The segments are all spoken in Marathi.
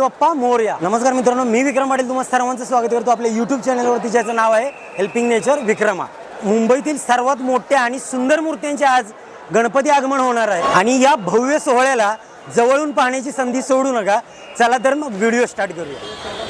गणपती बाप्पा मोर्या. नमस्कार मित्रांनो मी विक्रम पाटील. तुम्हाला सर्वांचं स्वागत करतो आपल्या यूट्यूब चॅनलवरती ज्याचं नाव आहे हेल्पिंग नेचर विक्रमा. मुंबईतील सर्वात मोठ्या आणि सुंदर मूर्त्यांचे आज गणपती आगमन होणार आहे. आणि या भव्य सोहळ्याला जवळून पाहण्याची संधी सोडू नका. चला तर मग व्हिडिओ स्टार्ट करूया.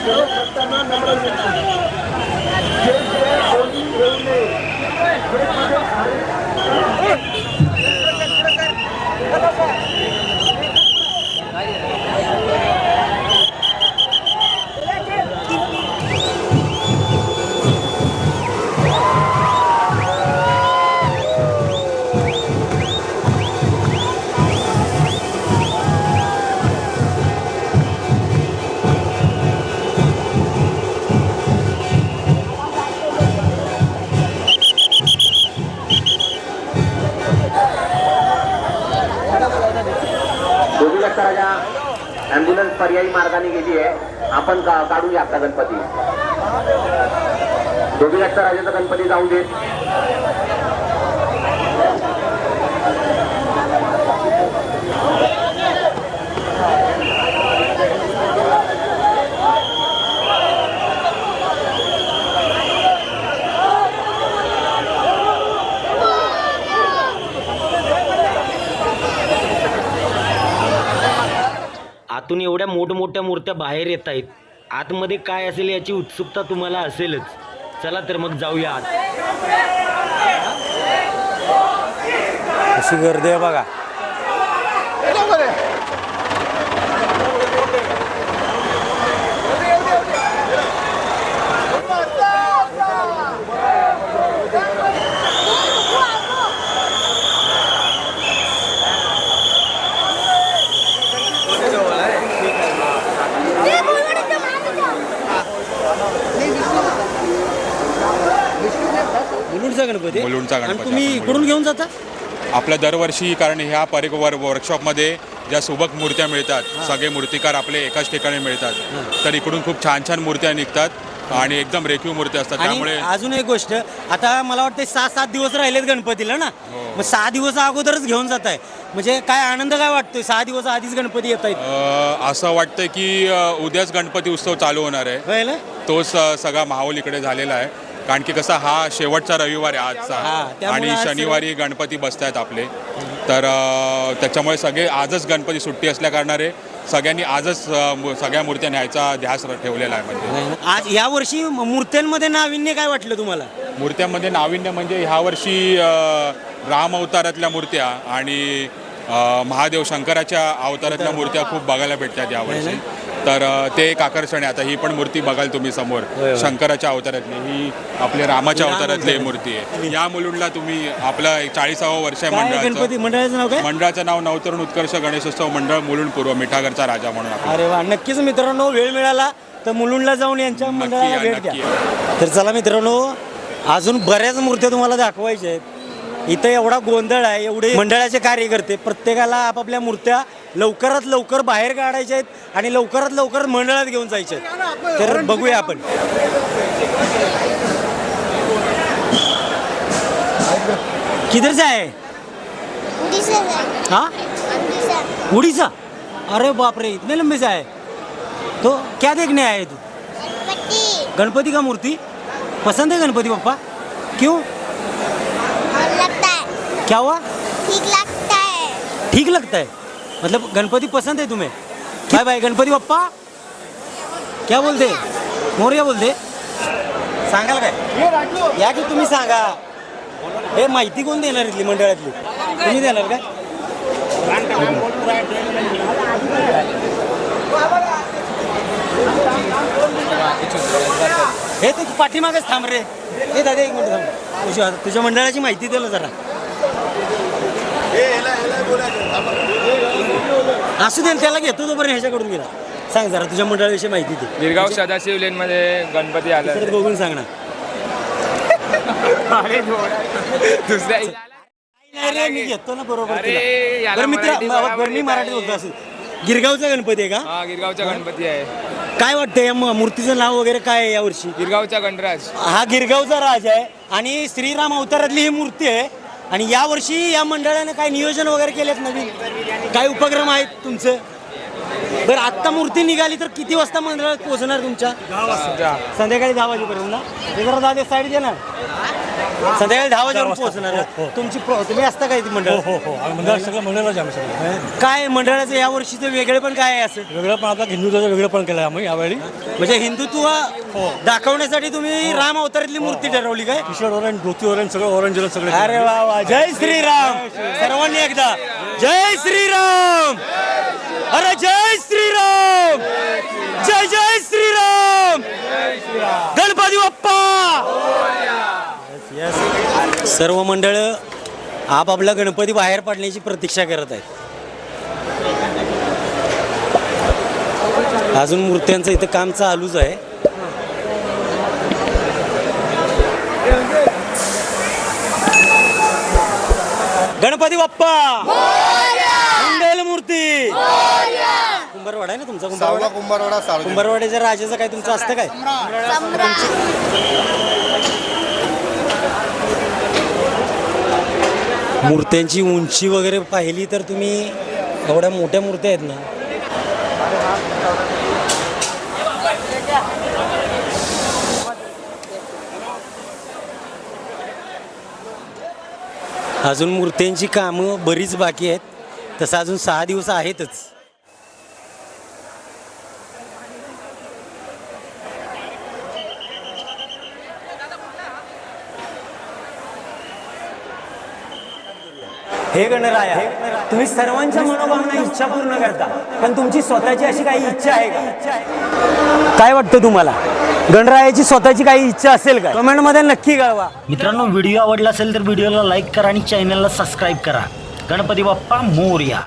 કરો સત્તામાં નંબર पर्यायी मार्गाने गेली आहे. आपण का काढूया आपला गणपती. जास्त राजाचा गणपती जाऊ देत आतून एवढ्या मोठमोठ्या मूर्त्या बाहेर येत आहेत. आतमध्ये काय असेल याची उत्सुकता तुम्हाला असेलच. चला तर मग जाऊया आत. कशी गर्दी आहे बघा. गणपती मुलुंडचा आणि गणपती तुम्ही आपण इकडून घेऊन जाता? आपल्या दरवर्षी कारण ह्या परिक वर वर्कशॉपमध्ये ज्या सुबक मूर्त्या मिळतात सगळे मूर्तिकार आपले एकाच ठिकाणी मिळतात. तर इकडून खूप छान छान मूर्त्या निघतात आणि एकदम रेखीव मूर्त्या असतात. आणि त्यामुळे अजून एक गोष्ट आता मला वाटतं सहा सात दिवस राहिलेत गणपतीला ना? हो. मग सहा दिवस अगोदरच घेऊन जात आहे म्हणजे काय आनंद काय वाटतोय? सहा दिवस आधीच गणपती येत आहेत. अ, असं वाटतं की अ, उद्याच गणपती उत्सव चालू होणार आहे. तोच अ, सगळा माहोल इकडे झालेला आहे. कारण की कसा हा शेवटचा रविवार आहे आजचा. आणि शनिवारी गणपती बसत आहेत आपले. तर त्याच्यामुळे सगळे आजच गणपती सुट्टी असल्या कारणाने सगळ्यांनी आजच सगळ्या मूर्त्या न्यायचा ध्यास ठेवलेला आहे म्हणजे. आज या वर्षी मूर्त्यांमध्ये नाविन्य काय वाटलं तुम्हाला? मूर्त्यांमध्ये नाविन्य म्हणजे ह्या वर्षी राम अवतारातल्या मूर्त्या आणि महादेव शंकराच्या अवतारातल्या मूर्त्या खूप बघायला भेटतात यावर्षी तर ते एक आकर्षण आहे. आता ही पण मूर्ती बघाल तुम्ही समोर. शंकराच्या अवतारातली. ही आपल्या रामाच्या राम अवतारातली अवतार. मूर्ती आहे. या मुलुंडला तुम्ही आपलं चाळीसावं वर्ष आहे गणपती? मंडळाचं मंडळाचं नाव काय? मंडळाचं नाव नवतरुण उत्कर्ष गणेशोत्सव मंडळ मुलुंड पूर्व मिठागरचा राजा म्हणून आपलं. अरे वा. नक्कीच मित्रांनो वेळ मिळाला तर मुलुंडला जाऊन यांच्या मंडळाला या, भेट नक्की. द्या. तर चला मित्रांनो अजून बऱ्याच मूर्त्या तुम्हाला दाखवायच्या आहेत. इथं एवढा गोंधळ आहे एवढे मंडळाचे कार्यकर्ते प्रत्येकाला आपापल्या मूर्त्या लवकरात लवकर बाहेर काढायच्या आहेत आणि लवकरात लवकर मंडळात घेऊन आहेत. तर बघूया आपण. किधर से आहे? हाँ? उड़ीसा. अरे बाप रे इतने लंबे से आए तो क्या देखने आए तू? गणपति. का मूर्ति? पसंद है गणपति पप्पा? क्यों? लगता है. क्या हुआ? ठीक लगता है. ठीक लगता है? मतलब गणपति पसंद है तुम्हें? Bye bye Ganpati Bappa. क्या बोलते? मोर्या बोलते? सांगाल काय? या की तुम्ही सांगा. हे माहिती कोण देणार इथली मंडळातली? तुम्ही देणार काय? हे तू पाठीमागच थांब रे. हे दादा एक मिनिट थांब. तुझ्या तुझ्या मंडळाची माहिती दिलं जरा. असू दे त्याला घेतो तोपर्यंत ह्याच्याकडून गेला. सांग जरा तुझ्या मंडळाविषयी माहिती दे. गिरगाव सदाशिव लेनमध्ये गणपती आला. परत बघून सांग ना. दुसऱ्या नाही रे, मी घेतो ना बरोबर अरे, तुला. याला बरं मित्र मराठी बरोबर बरं मी मराठी. बोलतो असं. गिरगावचा गणपती आहे का? हा गिरगावचा गणपती आहे. काय वाटतं या म- मूर्तीचं नाव वगैरे काय आहे यावर्षी? गिरगावचा गणराज. हा गिरगावचा राज आहे. आणि श्रीराम अवतारातली ही मूर्ती आहे. आणि यावर्षी या मंडळाने काय नियोजन वगैरे केलेत नवीन? काय उपक्रम आहेत तुमचं? बरं आत्ता मूर्ती निघाली तर किती वाजता मंडळात पोहोचणार तुमच्या? संध्याकाळी दहा वाजेपर्यंत ना? जरा दहा साईड दे ना. संध्याकाळी दहा वाजेपर्यंत पोहोचणार तुमची प्रो- तुम्ही असता काय ती मंडळ? हो हो आम्ही मंडळ सगळं मंडळाच आम्ही सगळं. काय मंडळाचं या वर्षीचं वेगळे पण काय आहे असं? वेगळं पण आता हिंदुत्वाचं वेगळं पण केलं आम्ही यावेळी. म्हणजे हिंदुत्व दाखवण्यासाठी तुम्ही राम अवतारातली मूर्ती ठरवली काय? टी शर्ट ऑरेंज धोती ऑरेंज सगळं ऑरेंज सगळं अरे वा वा. जय श्रीराम. सर्वांनी एकदा. जय श्रीराम. अरे जय श्रीराम. जय जय श्रीराम गणपती बाप्पा सर्व मंडळ आपापला गणपती बाहेर पडण्याची प्रतीक्षा करत आहेत. अजून मूर्त्यांचं इथं काम चालूच आहे. गणपती बाप्पा! मंगल मूर्ती! कुंभारवाडा आहे ना तुमचा? कुंभारवाडा? कुंभारवाडा कुंभारवाड्याच्या राजाचं काय तुमचं असतं काय? मूर्त्यांची उंची वगैरे पाहिली तर तुम्ही एवढ्या मोठ्या मूर्त्या आहेत ना. अजून मूर्त्यांची कामं बरीच बाकी आहेत. तसं अजून सहा दिवस आहेतच. हे गणराया तुम्ही सर्वांच्या मनोभावना इच्छा पूर्ण करता पण तुमची स्वतःची अशी काही इच्छा आहे का? काय वाटतं तुम्हाला? गणरायाची स्वतःची काही इच्छा असेल का? कमेंटमध्ये नक्की कळवा. मित्रांनो व्हिडिओ आवडला असेल तर व्हिडिओला लाईक करा आणि चॅनलला सबस्क्राईब करा. गणपती बाप्पा मोर्या.